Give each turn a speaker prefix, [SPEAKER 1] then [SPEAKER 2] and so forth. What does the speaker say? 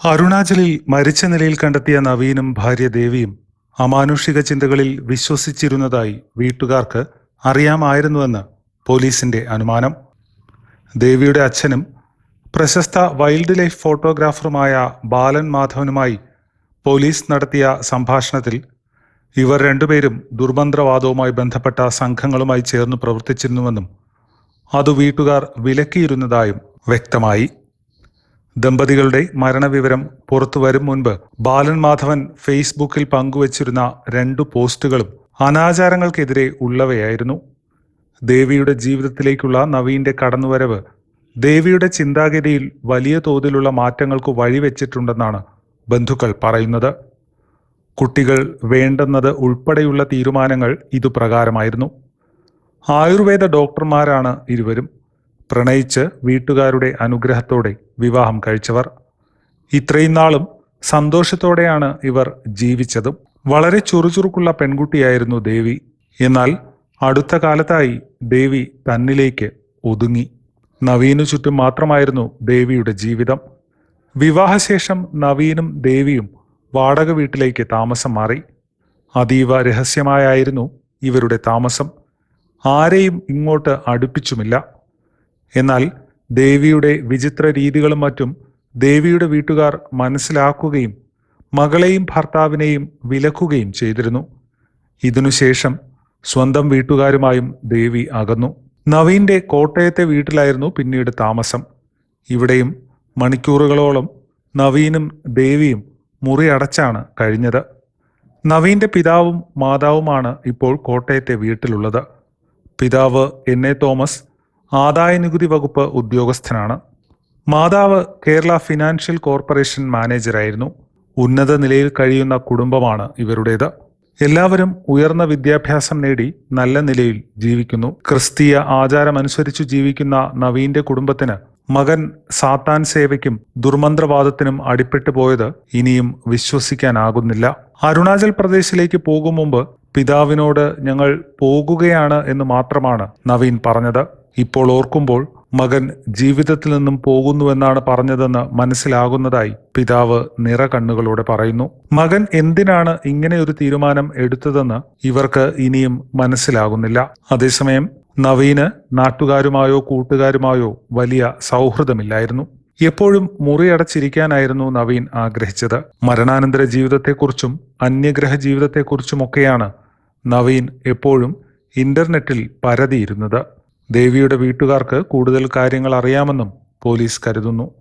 [SPEAKER 1] അരുണാചലിൽ മരിച്ച നിലയിൽ കണ്ടെത്തിയ നവീനും ഭാര്യ ദേവിയും അമാനുഷിക ചിന്തകളിൽ വിശ്വസിച്ചിരുന്നതായി വീട്ടുകാർക്ക് അറിയാമായിരുന്നുവെന്ന് പോലീസിന്റെ അനുമാനം. ദേവിയുടെ അച്ഛനും പ്രശസ്ത വൈൽഡ് ലൈഫ് ഫോട്ടോഗ്രാഫറുമായ ബാലൻ മാധവനുമായി പോലീസ് നടത്തിയ സംഭാഷണത്തിൽ ഇവർ രണ്ടുപേരും ദുർമന്ത്രവാദവുമായി ബന്ധപ്പെട്ട സംഘങ്ങളുമായി ചേർന്ന് പ്രവർത്തിച്ചിരുന്നുവെന്നും അത് വീട്ടുകാർ വിലക്കിയിരുന്നതായും വ്യക്തമായി. ദമ്പതികളുടെ മരണവിവരം പുറത്തു വരും മുൻപ് ബാലൻ മാധവൻ ഫേസ്ബുക്കിൽ പങ്കുവച്ചിരുന്ന രണ്ടു പോസ്റ്റുകളും അനാചാരങ്ങൾക്കെതിരെ ഉള്ളവയായിരുന്നു. ദേവിയുടെ ജീവിതത്തിലേക്കുള്ള നവീന്റെ കടന്നുവരവ് ദേവിയുടെ ചിന്താഗതിയിൽ വലിയ തോതിലുള്ള മാറ്റങ്ങൾക്ക് വഴിവെച്ചിട്ടുണ്ടെന്നാണ് ബന്ധുക്കൾ പറയുന്നത്. കുട്ടികൾ വേണ്ടെന്നത് ഉൾപ്പെടെയുള്ള തീരുമാനങ്ങൾ ഇതുപ്രകാരമായിരുന്നു. ആയുർവേദ ഡോക്ടർമാരാണ് ഇരുവരും. പ്രണയിച്ച് വീട്ടുകാരുടെ അനുഗ്രഹത്തോടെ വിവാഹം കഴിച്ചവർ. ഇത്രയും നാളും സന്തോഷത്തോടെയാണ് ഇവർ ജീവിച്ചതും. വളരെ ചുറുചുറുക്കുള്ള പെൺകുട്ടിയായിരുന്നു ദേവി. എന്നാൽ അടുത്ത കാലത്തായി ദേവി തന്നിലേക്ക് ഒതുങ്ങി. നവീനു ചുറ്റും മാത്രമായിരുന്നു ദേവിയുടെ ജീവിതം. വിവാഹശേഷം നവീനും ദേവിയും വാടക വീട്ടിലേക്ക് താമസം മാറി. അതീവ രഹസ്യമായായിരുന്നു ഇവരുടെ താമസം. ആരെയും ഇങ്ങോട്ട് അടുപ്പിച്ചുമില്ല. എന്നാൽ ദേവിയുടെ വിചിത്ര രീതികളും മറ്റും ദേവിയുടെ വീട്ടുകാർ മനസ്സിലാക്കുകയും മകളെയും ഭർത്താവിനെയും വിലക്കുകയും ചെയ്തിരുന്നു. ഇതിനുശേഷം സ്വന്തം വീട്ടുകാരുമായും ദേവി അകന്നു. നവീന്റെ കോട്ടയത്തെ വീട്ടിലായിരുന്നു പിന്നീട് താമസം. ഇവിടെയും മണിക്കൂറുകളോളം നവീനും ദേവിയും മുറി അടച്ചാണ് കഴിഞ്ഞത്. നവീന്റെ പിതാവും മാതാവുമാണ് ഇപ്പോൾ കോട്ടയത്തെ വീട്ടിലുള്ളത്. പിതാവ് എൻ എ തോമസ് ആദായനികുതി വകുപ്പ് ഉദ്യോഗസ്ഥനാണ്. മാതാവ് കേരള ഫിനാൻഷ്യൽ കോർപ്പറേഷൻ മാനേജറായിരുന്നു ഉന്നത നിലയിൽ കഴിയുന്ന കുടുംബമാണ് ഇവരുടേത്. എല്ലാവരും ഉയർന്ന വിദ്യാഭ്യാസം നേടി നല്ല നിലയിൽ ജീവിക്കുന്നു. ക്രിസ്തീയ ആചാരമനുസരിച്ചു ജീവിക്കുന്ന നവീന്റെ കുടുംബത്തിന് മകൻ സാത്താൻ സേവയ്ക്കും ദുർമന്ത്രവാദത്തിനും അടിപ്പെട്ടു പോയത് ഇനിയും വിശ്വസിക്കാനാകുന്നില്ല. അരുണാചൽ പ്രദേശിലേക്ക് പോകും മുമ്പ് പിതാവിനോട് ഞങ്ങൾ പോകുകയാണ് എന്ന് മാത്രമാണ് നവീൻ പറഞ്ഞത്. ഇപ്പോൾ ഓർക്കുമ്പോൾ മകൻ ജീവിതത്തിൽ നിന്നും പോകുന്നുവെന്നാണ് പറഞ്ഞതെന്ന് മനസ്സിലാകുന്നതായി പിതാവ് നിറ കണ്ണുകളോടെ പറയുന്നു. മകൻ എന്തിനാണ് ഇങ്ങനെ ഒരു തീരുമാനം എടുത്തതെന്ന് ഇവർക്ക് ഇനിയും മനസ്സിലാകുന്നില്ല. അതേസമയം നവീന് നാട്ടുകാരുമായോ കൂട്ടുകാരുമായോ വലിയ സൗഹൃദമില്ലായിരുന്നു. എപ്പോഴും മുറിയടച്ചിരിക്കാനായിരുന്നു നവീൻ ആഗ്രഹിച്ചത്. മരണാനന്തര ജീവിതത്തെക്കുറിച്ചും അന്യഗ്രഹ ജീവിതത്തെക്കുറിച്ചുമൊക്കെയാണ് നവീൻ എപ്പോഴും ഇന്റർനെറ്റിൽ പരതിയിരുന്നത്. ദേവിയുടെ വീട്ടുകാർക്ക് കൂടുതൽ കാര്യങ്ങൾ അറിയാമെന്നും പോലീസ് കരുതുന്നു